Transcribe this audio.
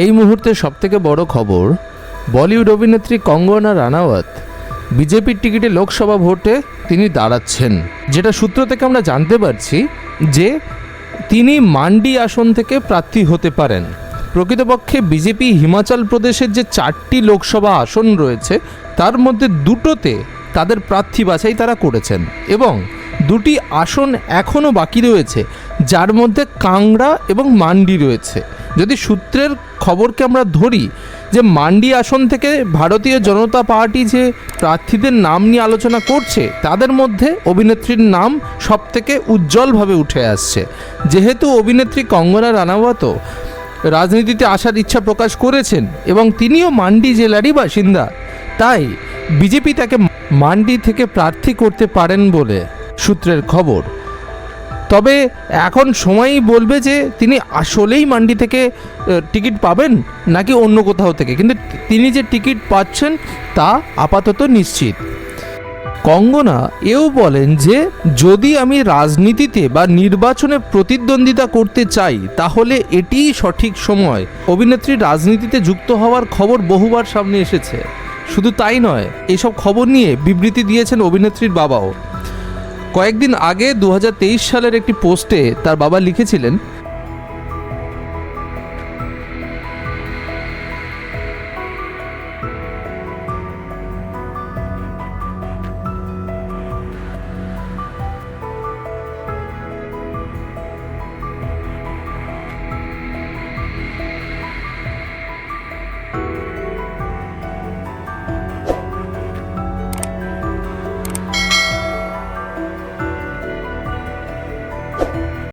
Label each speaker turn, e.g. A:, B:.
A: এই মুহূর্তে সবথেকে বড় খবর, বলিউড অভিনেত্রী কঙ্গনা রানাওয়াত বিজেপির টিকিটে লোকসভা ভোটে তিনি দাঁড়াচ্ছেন, যেটা সূত্র থেকে আমরা জানতে পারছি যে তিনি মান্ডি আসন থেকে প্রার্থী হতে পারেন। প্রকৃতপক্ষে বিজেপি হিমাচল প্রদেশের যে চারটি লোকসভা আসন রয়েছে, তার মধ্যে দুটোতে তাদের প্রার্থী বাছাই তারা করেছেন এবং দুটি আসন এখনও বাকি রয়েছে, যার মধ্যে কাংড়া এবং মান্ডি রয়েছে। যদি সূত্রের খবরকে আমরা ধরি যে মান্ডি আসন থেকে ভারতীয় জনতা পার্টি যে প্রার্থীদের নাম নিয়ে আলোচনা করছে, তাদের মধ্যে অভিনেত্রীর নাম সবথেকে উজ্জ্বলভাবে উঠে আসছে। যেহেতু অভিনেত্রী কঙ্গনা রানাওয়াতও রাজনীতিতে আসার ইচ্ছা প্রকাশ করেছেন এবং তিনিও মান্ডি জেলারই বাসিন্দা, তাই বিজেপি তাকে মান্ডি থেকে প্রার্থী করতে পারেন বলে সূত্রের খবর। তবে এখন সময়ই বলবে যে তিনি আসলেই মান্ডি থেকে টিকিট পাবেন নাকি অন্য কোথাও থেকে। কিন্তু তিনি যে টিকিট পাচ্ছেন তা আপাতত নিশ্চিত। কঙ্গনা এও বলেন যে, যদি আমি রাজনীতিতে বা নির্বাচনে প্রতিদ্বন্দ্বিতা করতে চাই, তাহলে এটিই সঠিক সময়। অভিনেত্রী রাজনীতিতে যুক্ত হওয়ার খবর বহুবার সামনে এসেছে। শুধু তাই নয় এইসব খবর নিয়ে বিবৃতি দিয়েছেন অভিনেত্রীর বাবাও। কয়েকদিন আগে দু হাজার তেইশ সালের একটি পোস্টে তার বাবা লিখেছিলেন